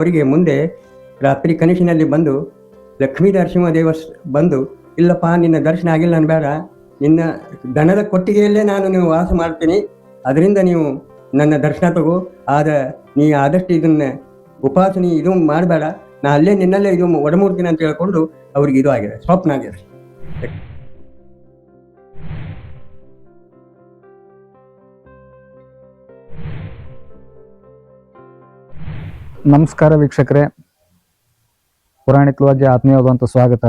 ಅವರಿಗೆ ಮುಂದೆ ರಾತ್ರಿ ಕನಸಿನಲ್ಲಿ ಬಂದು ಲಕ್ಷ್ಮೀ ನರಸಿಂಹ ದೇವಸ್, ಬಂದು, ಇಲ್ಲಪ್ಪ, ನಿನ್ನ ದರ್ಶನ ಆಗಿಲ್ಲ ನಾನು ಬೇಡ. ನಿನ್ನ ದನದ ಕೊಟ್ಟಿಗೆಯಲ್ಲೇ ನಾನು ನೀವು ವಾಸ ಮಾಡ್ತೀನಿ. ಅದರಿಂದ ನೀವು ನನ್ನ ದರ್ಶನ ತಗೋ. ಆದ, ನೀ ಆದಷ್ಟು ಇದನ್ನ ಉಪಾಸನೆ ಇದು ಮಾಡಬೇಡ. ನಾ ಅಲ್ಲೇ ನಿನ್ನಲ್ಲೇ ಇದು ಒಡಮೂಡ್ತೀನಿ ಅಂತ ಹೇಳ್ಕೊಂಡು ಅವ್ರಿಗೆ ಇದು ಆಗಿದೆ. ಸ್ವಪ್ನ ಆಗಿದೆ. ನಮಸ್ಕಾರ ವೀಕ್ಷಕರೇ. ಪುರಾಣಿಕವಾಗಿ ಆತ್ಮೀಯವಾದಂಥ ಸ್ವಾಗತ.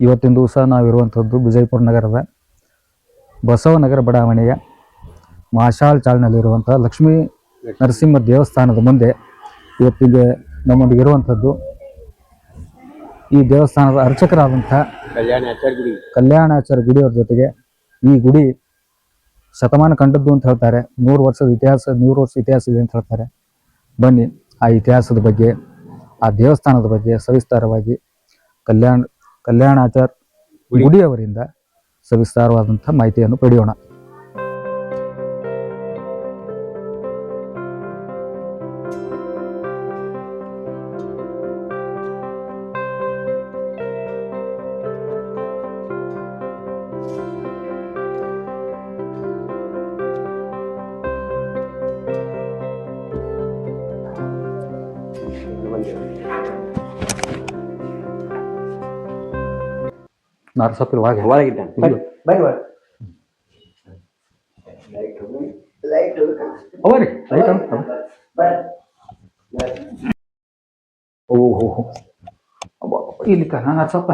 ಇವತ್ತಿನ ದಿವಸ ನಾವಿರುವಂಥದ್ದು ವಿಜಯಪುರ ನಗರದ ಬಸವನಗರ ಬಡಾವಣೆಯ ಮಾಶಾಳ್ ಚಾಲ್ನಲ್ಲಿರುವಂಥ ಲಕ್ಷ್ಮೀ ನರಸಿಂಹ ದೇವಸ್ಥಾನದ ಮುಂದೆ ಇವತ್ತಿಗೆ ನಮ್ಮೊಂದಿಗೆ ಇರುವಂಥದ್ದು ಈ ದೇವಸ್ಥಾನದ ಅರ್ಚಕರಾದಂಥ ಕಲ್ಯಾಣ ಗುಡಿ. ಕಲ್ಯಾಣಾಚಾರ್ಯ ಗುಡಿಯವ್ರ ಜೊತೆಗೆ ಈ ಗುಡಿ ಶತಮಾನ ಕಂಡದ್ದು ಅಂತ ಹೇಳ್ತಾರೆ. ನೂರು ವರ್ಷದ ಇತಿಹಾಸ ನೂರು ವರ್ಷ ಇತಿಹಾಸ ಇದೆ ಅಂತ ಹೇಳ್ತಾರೆ. ಬನ್ನಿ. ಆ ಇತಿಹಾಸದ ಬಗ್ಗೆ ಆ ದೇವಸ್ಥಾನದ ಬಗ್ಗೆ ಸವಿಸ್ತಾರವಾಗಿ ಕಲ್ಯಾಣ ಕಲ್ಯಾಣಾಚಾರ್ ಗುಡಿಯವರಿಂದ ಸವಿಸ್ತಾರವಾದಂಥ ಮಾಹಿತಿಯನ್ನು ಪಡೆಯೋಣ. ನರಸಪ್ಪಿಲ್ ಒಳಗೆ? ಒಳಗಿದ್ದಾನೆ ಬಾಯ್ ಓ ಒಳಗೆ. ಅವರಿ ಓಹೋ ಇಲ್ಲಿ ನರಸಪ್ಪ.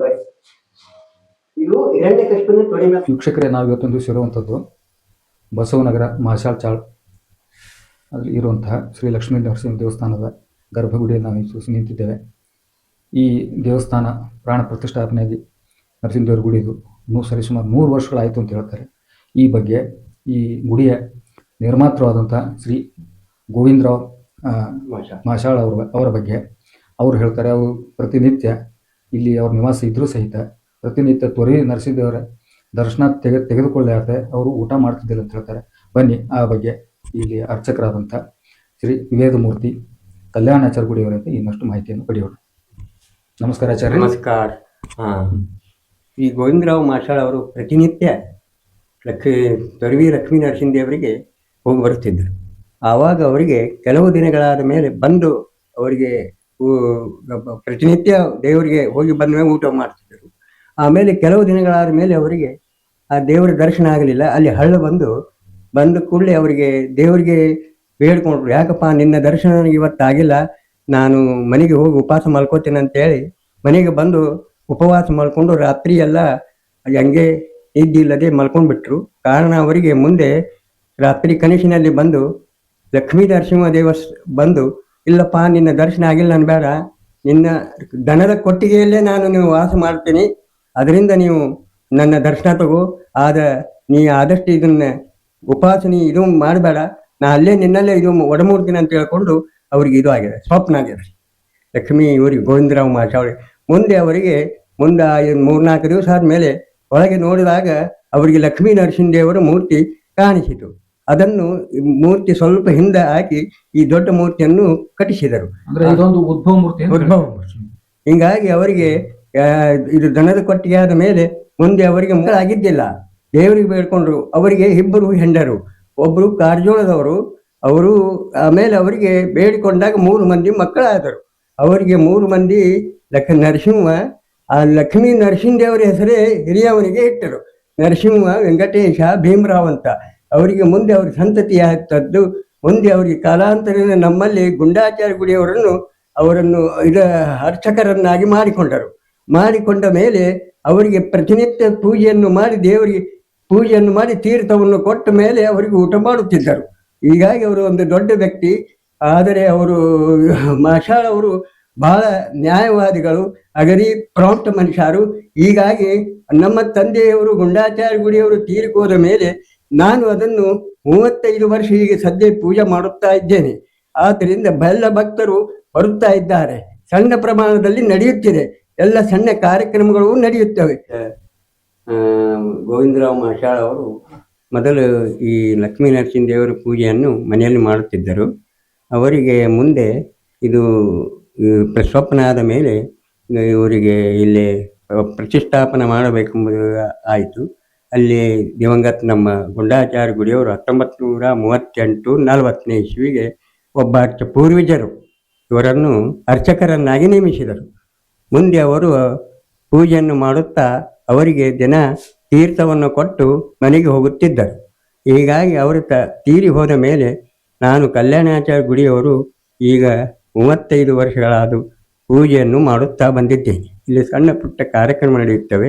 ಬನ್ನಿ. ಇದು ಎರಡನೇ ಕಷ್ಟವನ್ನು ತೊಡಿಬೇಕು ವೀಕ್ಷಕರೇ ನಾವು ಇವತ್ತೊಂದು ದಿವಸ ಇರುವಂಥದ್ದು ಬಸವನಗರ ಮಾಶಾಳ್ ಚಾಳ್ ಅಲ್ಲಿ ಇರುವಂತಹ ಶ್ರೀ ಲಕ್ಷ್ಮೀ ನರಸಿಂಹ ದೇವಸ್ಥಾನದ ಗರ್ಭಗುಡಿಯಲ್ಲಿ ನಾವು ಸೂಸಿ ನಿಂತಿದ್ದೇವೆ. ಈ ದೇವಸ್ಥಾನ ಪ್ರಾಣ ಪ್ರತಿಷ್ಠಾಪನೆಯಾಗಿ ನರಸಿಂಹದೇವರ ಗುಡಿ ಇದು ನೂ ಸರಿ ಸುಮಾರು ಮೂರು ವರ್ಷಗಳಾಯಿತು ಅಂತ ಹೇಳ್ತಾರೆ. ಈ ಬಗ್ಗೆ ಈ ಗುಡಿಯ ನಿರ್ಮಾತೃವಾದಂಥ ಶ್ರೀ ಗೋವಿಂದರಾವ್ ಮಾಶಾಳ್ ಅವರ ಅವರ ಬಗ್ಗೆ ಅವರು ಹೇಳ್ತಾರೆ. ಅವರು ಪ್ರತಿನಿತ್ಯ ಇಲ್ಲಿ ಅವ್ರ ನಿವಾಸ ಇದ್ದರೂ ಸಹಿತ ಪ್ರತಿನಿತ್ಯ ತ್ವರಿ ನರಸಿಂಹದೇವರ ದರ್ಶನ ತೆಗೆ ತೆಗೆದುಕೊಳ್ಳಾರ್ದೆ ಅವರು ಊಟ ಮಾಡ್ತಿದ್ದಿಲ್ಲ ಅಂತ ಹೇಳ್ತಾರೆ. ಬನ್ನಿ ಆ ಬಗ್ಗೆ ಇಲ್ಲಿ ಅರ್ಚಕರಾದಂಥ ಶ್ರೀ ವೇದಮೂರ್ತಿ ಕಲ್ಯಾಣಾಚಾರ್ಯ ಗುಡಿಯವರಿಂದ ಇನ್ನಷ್ಟು ಮಾಹಿತಿಯನ್ನು ಪಡೆಯೋಣ. ನಮಸ್ಕಾರ ಆಚಾರ್ಯ. ನಮಸ್ಕಾರ. ಈ ಗೋವಿಂದರಾವ್ ಮಾಷಾಳ್ ಅವರು ಪ್ರತಿನಿತ್ಯ ಲಕ್ಷ್ಮಿ, ತೊರವಿ ಲಕ್ಷ್ಮೀ ನರಸಿಂಹದೇವರಿಗೆ ಹೋಗಿ ಬರುತ್ತಿದ್ದರು. ಆವಾಗ ಅವರಿಗೆ ಕೆಲವು ದಿನಗಳಾದ ಮೇಲೆ ಬಂದು ಅವರಿಗೆ ಪ್ರತಿನಿತ್ಯ ದೇವರಿಗೆ ಹೋಗಿ ಬಂದ ಮೇಲೆ ಊಟ ಮಾಡ್ತಿದ್ದರು. ಆಮೇಲೆ ಕೆಲವು ದಿನಗಳಾದ ಮೇಲೆ ಅವರಿಗೆ ಆ ದೇವರ ದರ್ಶನ ಆಗಲಿಲ್ಲ. ಅಲ್ಲಿ ಹಳ್ಳ ಬಂದು ಬಂದ ಕೂಡಲೇ ಅವರಿಗೆ ದೇವರಿಗೆ ಬೇಡ್ಕೊಂಡ್ರು. ಯಾಕಪ್ಪ, ನಿನ್ನ ದರ್ಶನ ನನಗೆ ಇವತ್ತಾಗಿಲ್ಲ ನಾನು ಮನೆಗೆ ಹೋಗಿ ಉಪವಾಸ ಮಾಡ್ಕೋತೀನಿ ಅಂತೇಳಿ ಮನೆಗೆ ಬಂದು ಉಪವಾಸ ಮಾಡಿಕೊಂಡು ರಾತ್ರಿ ಎಲ್ಲ ಹಂಗೆ ಇದ್ದಿಲ್ಲದೆ ಮಲ್ಕೊಂಡ್ಬಿಟ್ರು. ಕಾರಣ ಅವರಿಗೆ ಮುಂದೆ ರಾತ್ರಿ ಕನಸಿನಲ್ಲಿ ಬಂದು ಲಕ್ಷ್ಮೀ ನರಸಿಂಹ ದೇವಸ್ ಬಂದು, ಇಲ್ಲಪ್ಪ, ನಿನ್ನ ದರ್ಶನ ಆಗಿಲ್ಲ ನಾನು ಬೇಡ. ನಿನ್ನ ದನದ ಕೊಟ್ಟಿಗೆಯಲ್ಲೇ ನಾನು ನೀವು ವಾಸ ಮಾಡ್ತೀನಿ. ಅದರಿಂದ ನೀವು ನನ್ನ ದರ್ಶನ ತಗೋ. ಆದ, ನೀ ಆದಷ್ಟು ಇದನ್ನ ಉಪಾಸನೆ ಇದು ಮಾಡಬೇಡ. ನಾ ಅಲ್ಲೇ ನಿನ್ನಲ್ಲೇ ಇದು ಒಡಮೂಡ್ತೀನಿ ಅಂತ ಹೇಳ್ಕೊಂಡು ಅವ್ರಿಗೆ ಇದು ಆಗಿದೆ ಸ್ವಪ್ನ ಆಗಿದೆ ಲಕ್ಷ್ಮೀ ಇವರಿಗೆ ಗೋವಿಂದರಾವ್ ಮಾಷಾವಳಿ ಮುಂದೆ ಅವರಿಗೆ ಮುಂದೆ ಮೂರ್ನಾಲ್ಕು ದಿವಸ ಆದಮೇಲೆ ಒಳಗೆ ನೋಡಿದಾಗ ಅವರಿಗೆ ಲಕ್ಷ್ಮೀ ನರಸಿಂಹದೇವರ ಮೂರ್ತಿ ಕಾಣಿಸಿತು. ಅದನ್ನು ಮೂರ್ತಿ ಸ್ವಲ್ಪ ಹಿಂದೆ ಹಾಕಿ ಈ ದೊಡ್ಡ ಮೂರ್ತಿಯನ್ನು ಕಟ್ಟಿಸಿದರು. ಉದ್ಭವ ಮೂರ್ತಿ ಉದ್ಭವ ಹಿಂಗಾಗಿ ಅವರಿಗೆ ಇದು ದನದ ಕೊಟ್ಟಿಗೆ ಆದ ಮೇಲೆ ಮುಂದೆ ಅವರಿಗೆ ಮಕ್ಕಳಾಗಿದ್ದಿಲ್ಲ. ದೇವರಿಗೆ ಬೇಡ್ಕೊಂಡ್ರು, ಅವರಿಗೆ ಇಬ್ಬರು ಹೆಂಡರು ಒಬ್ಬರು ಕಾರ್ಜೋಳದವರು, ಅವರು ಆಮೇಲೆ ಅವರಿಗೆ ಬೇಡಿಕೊಂಡಾಗ ಮೂರು ಮಂದಿ ಮಕ್ಕಳಾದರು. ಅವರಿಗೆ ಮೂರು ಮಂದಿ ಲಕ್, ನರಸಿಂಹ, ಆ ಲಕ್ಷ್ಮೀ ನರಸಿಂಹದೇವರ ಹೆಸರೇ ಹಿರಿಯವನಿಗೆ ಇಟ್ಟರು. ನರಸಿಂಹ, ವೆಂಕಟೇಶ ಭೀಮರಾವ್ ಅಂತ ಅವರಿಗೆ ಮುಂದೆ ಅವ್ರ ಸಂತತಿ ಆಗ್ತದ್ದು ಮುಂದೆ ಅವರಿಗೆ ಕಾಲಾಂತರದಿಂದ ನಮ್ಮಲ್ಲಿ ಗುಂಡಾಚಾರ ಗುಡಿಯವರನ್ನು ಅವರನ್ನು ಇದ ಅರ್ಚಕರನ್ನಾಗಿ ಮಾಡಿಕೊಂಡರು. ಮಾಡಿಕೊಂಡ ಮೇಲೆ ಅವರಿಗೆ ಪ್ರತಿನಿತ್ಯ ಪೂಜೆಯನ್ನು ಮಾಡಿ ದೇವರಿಗೆ ಪೂಜೆಯನ್ನು ಮಾಡಿ ತೀರ್ಥವನ್ನು ಕೊಟ್ಟ ಮೇಲೆ ಅವರಿಗೆ ಊಟ ಮಾಡುತ್ತಿದ್ದರು. ಹೀಗಾಗಿ ಅವರು ಒಂದು ದೊಡ್ಡ ವ್ಯಕ್ತಿ. ಆದರೆ ಅವರು ಮಾಷಾಳ್ ಅವರು ಬಹಳ ನ್ಯಾಯವಾದಿಗಳು ಅಗರಿ ಪ್ರಾಂಪ್ಟ್ ಮನುಷ್ಯರು. ಹೀಗಾಗಿ ನಮ್ಮ ತಂದೆಯವರು ಗುಂಡಾಚಾರ್ಯ ಗುಡಿಯವರು ತೀರಿಕೋದ ಮೇಲೆ ನಾನು ಅದನ್ನು ಮೂವತ್ತೈದು ವರ್ಷ ಹೀಗೆ ಸದ್ಯ ಪೂಜೆ ಮಾಡುತ್ತಾ ಇದ್ದೇನೆ. ಆದ್ದರಿಂದ ಬೆಲ್ಲ ಭಕ್ತರು ಬರುತ್ತಾ ಇದ್ದಾರೆ. ಸಣ್ಣ ಪ್ರಮಾಣದಲ್ಲಿ ನಡೆಯುತ್ತಿದೆ. ಎಲ್ಲ ಸಣ್ಣ ಕಾರ್ಯಕ್ರಮಗಳು ನಡೆಯುತ್ತವೆ. ಗೋವಿಂದರಾವ್ ಮಾಷಾಳ್ ಅವರು ಮೊದಲು ಈ ಲಕ್ಷ್ಮೀ ನರಸಿಂಹ ದೇವರ ಪೂಜೆಯನ್ನು ಮನೆಯಲ್ಲಿ ಮಾಡುತ್ತಿದ್ದರು. ಅವರಿಗೆ ಮುಂದೆ ಇದು, ಈ ಪ್ರಸ್ವಪ್ನ ಆದ ಮೇಲೆ ಇವರಿಗೆ ಇಲ್ಲಿ ಪ್ರತಿಷ್ಠಾಪನೆ ಮಾಡಬೇಕೆಂಬುದು ಆಯಿತು. ಅಲ್ಲಿ ದಿವಂಗತ ನಮ್ಮ ಗುಂಡಾಚಾರ್ಯ ಗುಡಿಯವರು ಹತ್ತೊಂಬತ್ತು ನೂರ ಮೂವತ್ತೆಂಟು ನಲವತ್ತನೇ ಇಸ್ವಿಗೆ ಒಬ್ಬ ಅರ್ಚ ಪೂರ್ವಜರು ಇವರನ್ನು ಅರ್ಚಕರನ್ನಾಗಿ ನೇಮಿಸಿದರು. ಮುಂದೆ ಅವರು ಪೂಜೆಯನ್ನು ಮಾಡುತ್ತಾ ಅವರಿಗೆ ದಿನ ತೀರ್ಥವನ್ನು ಕೊಟ್ಟು ಮನೆಗೆ ಹೋಗುತ್ತಿದ್ದರು. ಹೀಗಾಗಿ ಅವರು ತ ತೀರಿ ಹೋದ ಮೇಲೆ ನಾನು ಕಲ್ಯಾಣಾಚಾರ ಗುಡಿಯವರು ಈಗ ಮೂವತ್ತೈದು ವರ್ಷಗಳಾದ ಪೂಜೆಯನ್ನು ಮಾಡುತ್ತಾ ಬಂದಿದ್ದೇನೆ. ಇಲ್ಲಿ ಸಣ್ಣ ಪುಟ್ಟ ಕಾರ್ಯಕ್ರಮ ನಡೆಯುತ್ತವೆ.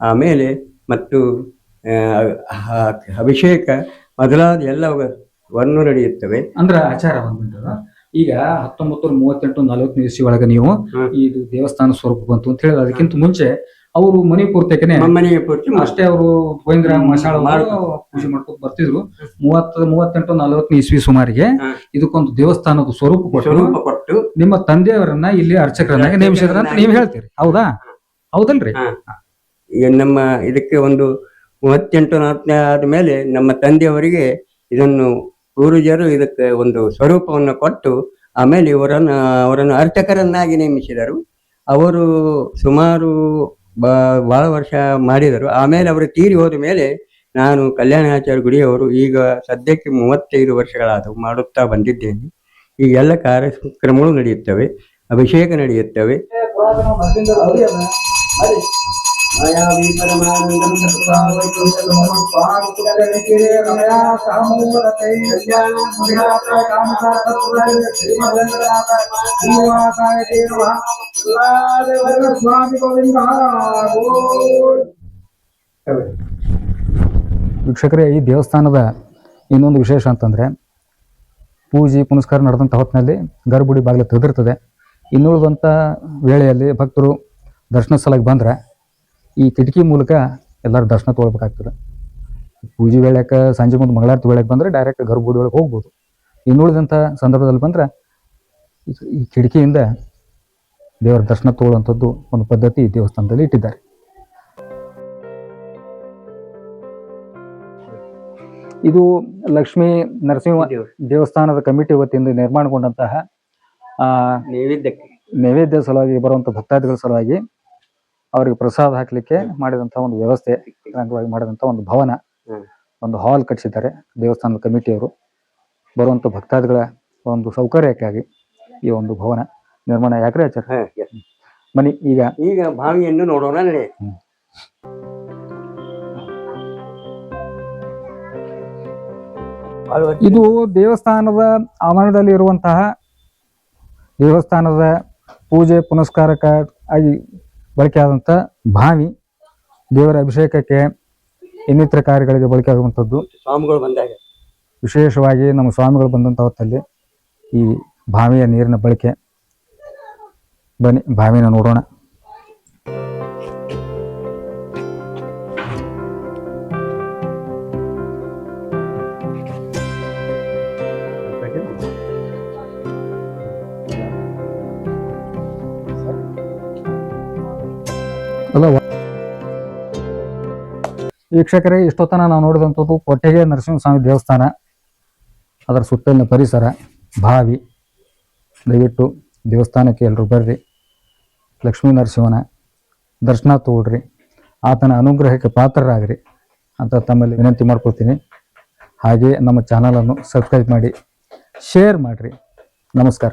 ಆಮೇಲೆ ಮತ್ತು ಅಭಿಷೇಕ ಮೊದಲಾದ ಎಲ್ಲವನ್ನು ನಡೆಯುತ್ತವೆ. ಅಂದ್ರ ಆಚಾರ ಬಂದ್ಬಿಟ್ಟು ಈಗ ಹತ್ತೊಂಬತ್ತು ನೂರ ಮೂವತ್ತೆಂಟು ನಲವತ್ತನೇ ಇಸ್ವಿ ಒಳಗ ನೀವು ಈ ಇದು ದೇವಸ್ಥಾನ ಸ್ವರೂಪ ಬಂತು ಅಂತ ಹೇಳಿದ್ರೆ ಅದಕ್ಕಿಂತ ಮುಂಚೆ ಅವರು ಮನೆ ಪೂರ್ತಕನೆ ಮನೆಯ ಪೂರ್ತಿ ಅಷ್ಟೇ ಅವರು ಗೋವಿಂದ್ರ ಮಸಾಳ. ಪೂಜೆ ಮಾಡ್ಕೊಂಡು ಬರ್ತಿದ್ರು. ಮೂವತ್ತ ಮೂವತ್ತೆಂಟು ನಲವತ್ತನೇ ಇಸ್ವಿ ಸುಮಾರಿಗೆ ಇದಕ್ಕೊಂದು ದೇವಸ್ಥಾನದ ಸ್ವರೂಪ ಕೊಟ್ಟು ಕೊಟ್ಟು ನಿಮ್ಮ ತಂದೆಯವರನ್ನ ಇಲ್ಲಿ ಅರ್ಚಕರನ್ನಾಗಿ ನೇಮಿಸಿದ್ರ ಅಂತ ನೀವು ಹೇಳ್ತೀರಿ. ಹೌದಾ? ಹೌದಲ್ರಿ? ನಮ್ಮ ಇದಕ್ಕೆ ಒಂದು ಮೂವತ್ತೆಂಟು ನಲವತ್ತನೇ ಆದಮೇಲೆ ನಮ್ಮ ತಂದೆಯವರಿಗೆ ಇದನ್ನು ಪೂರ್ವಜರು ಇದಕ್ಕೆ ಒಂದು ಸ್ವರೂಪವನ್ನು ಕೊಟ್ಟು ಆಮೇಲೆ ಇವರನ್ನು ಅವರನ್ನು ಅರ್ಚಕರನ್ನಾಗಿ ನೇಮಿಸಿದರು. ಅವರು ಸುಮಾರು ಬ ಭಾಳ ವರ್ಷ ಮಾಡಿದರು. ಆಮೇಲೆ ಅವರು ತೀರಿ ಹೋದ ಮೇಲೆ ನಾನು ಕಲ್ಯಾಣಾಚಾರ್ಯ ಗುಡಿಯವರು ಈಗ ಸದ್ಯಕ್ಕೆ ಮೂವತ್ತೈದು ವರ್ಷಗಳಾದವು ಮಾಡುತ್ತಾ ಬಂದಿದ್ದೇನೆ. ಈ ಎಲ್ಲ ಕಾರ್ಯಕ್ರಮಗಳು ನಡೆಯುತ್ತವೆ, ಅಭಿಷೇಕ ನಡೆಯುತ್ತವೆ. ವೀಕ್ಷಕರೇ, ಈ ದೇವಸ್ಥಾನದ ಇನ್ನೊಂದು ವಿಶೇಷ ಅಂತಂದ್ರೆ, ಪೂಜೆ, ಪುನಸ್ಕಾರ ನಡೆದಂಥ ಹೊತ್ತಿನಲ್ಲಿ ಗರ್ಭುಡಿ ಬಾಗಿಲು ತೆಗೆದಿರ್ತದೆ. ಇನ್ನುಳಿದಂಥ ವೇಳೆಯಲ್ಲಿ ಭಕ್ತರು ದರ್ಶನ ಸ್ಥಳಕ್ಕೆ ಬಂದ್ರೆ ಈ ಕಿಟಕಿ ಮೂಲಕ ಎಲ್ಲರೂ ದರ್ಶನ ತೊಗೊಳ್ಬೇಕಾಗ್ತದೆ. ಪೂಜೆ ವೇಳೆಕ ಸಂಜೆ ಮುಂದೆ ಮಂಗಳಾರತಿ ವೇಳೆಗೆ ಬಂದರೆ ಡೈರೆಕ್ಟ್ ಗರ್ಭಗುಡಿ ಒಳಗೆ ಹೋಗ್ಬೋದು. ಇನ್ನುಳಿದಂಥ ಸಂದರ್ಭದಲ್ಲಿ ಬಂದ್ರೆ ಈ- ಕಿಟಕಿಯಿಂದ ದೇವರ ದರ್ಶನ ತಗೊಳ್ಳುವಂಥದ್ದು ಒಂದು ಪದ್ಧತಿ ಈ ದೇವಸ್ಥಾನದಲ್ಲಿ ಇಟ್ಟಿದ್ದಾರೆ. ಇದು ಲಕ್ಷ್ಮೀ ನರಸಿಂಹ ದೇವಸ್ಥಾನದ ಕಮಿಟಿ ವತಿಯಿಂದ ನಿರ್ಮಾಣಗೊಂಡಂತಹ ನೈವೇದ್ಯ ನೈವೇದ್ಯ ಸಲುವಾಗಿ ಬರುವಂತ ಭಕ್ತಾದಿಗಳ ಸಲುವಾಗಿ ಅವರಿಗೆ ಪ್ರಸಾದ ಹಾಕ್ಲಿಕ್ಕೆ ಮಾಡಿದಂತ ಒಂದು ವ್ಯವಸ್ಥೆ ಅಂಗವಾಗಿ ಮಾಡಿದಂತ ಒಂದು ಭವನ. ಒಂದು ಹಾಲ್ ಕಟ್ಟಿಸಿದ್ದಾರೆ ದೇವಸ್ಥಾನದ ಕಮಿಟಿಯವರು. ಬರುವಂತ ಭಕ್ತಾದಿಗಳ ಒಂದು ಸೌಕರ್ಯಕ್ಕಾಗಿ ಈ ಒಂದು ಭವನ ನಿರ್ಮಾಣ. ಯಾಕ್ರೆ ಆಚಾರ ಮನಿ ಈಗ. ಈಗ ಬಾವಿಯನ್ನು ನೋಡೋಣ ನಡೆ. ಇದು ದೇವಸ್ಥಾನದ ಆವರಣದಲ್ಲಿ ಇರುವಂತಹ ದೇವಸ್ಥಾನದ ಪೂಜೆ ಪುನಸ್ಕಾರಕ ಆಗಿ ಬಳಕೆಯಾದಂಥ ಬಾವಿ ದೇವರ ಅಭಿಷೇಕಕ್ಕೆ ಇನ್ನಿತರ ಕಾರ್ಯಗಳಿಗೆ ಬಳಕೆ ಆಗುವಂಥದ್ದು ಸ್ವಾಮಿಗಳು ಬಂದಾಗ. ವಿಶೇಷವಾಗಿ ನಮ್ಮ ಸ್ವಾಮಿಗಳು ಬಂದಂಥ ಹೊತ್ತಲ್ಲಿ ಈ ಬಾವಿಯ ನೀರಿನ ಬಳಕೆ. ಬನ್ನಿ ಬಾವಿನ ನೋಡೋಣ. ವೀಕ್ಷಕರೇ, ಇಷ್ಟೊತ್ತನ ನಾವು ನೋಡಿದಂಥದ್ದು ಕೊಟ್ಟಿಗೆ ನರಸಿಂಹಸ್ವಾಮಿ ದೇವಸ್ಥಾನ. ಅದರ ಸುತ್ತಲಿನ ಪರಿಸರ, ಬಾವಿ, ದಯವಿಟ್ಟು ದೇವಸ್ಥಾನಕ್ಕೆ ಎಲ್ಲರೂ ಬರ್ರಿ. ಲಕ್ಷ್ಮೀ ನರಸಿಂಹನ ದರ್ಶನ ತಗೊಳ್ರಿ. ಆತನ ಅನುಗ್ರಹಕ್ಕೆ ಪಾತ್ರರಾಗ್ರಿ ಅಂತ ತಮ್ಮಲ್ಲಿ ವಿನಂತಿ ಮಾಡ್ಕೊಳ್ತೀನಿ. ಹಾಗೆಯೇ ನಮ್ಮ ಚಾನಲನ್ನು ಸಬ್ಸ್ಕ್ರೈಬ್ ಮಾಡಿ, ಶೇರ್ ಮಾಡಿರಿ. ನಮಸ್ಕಾರ.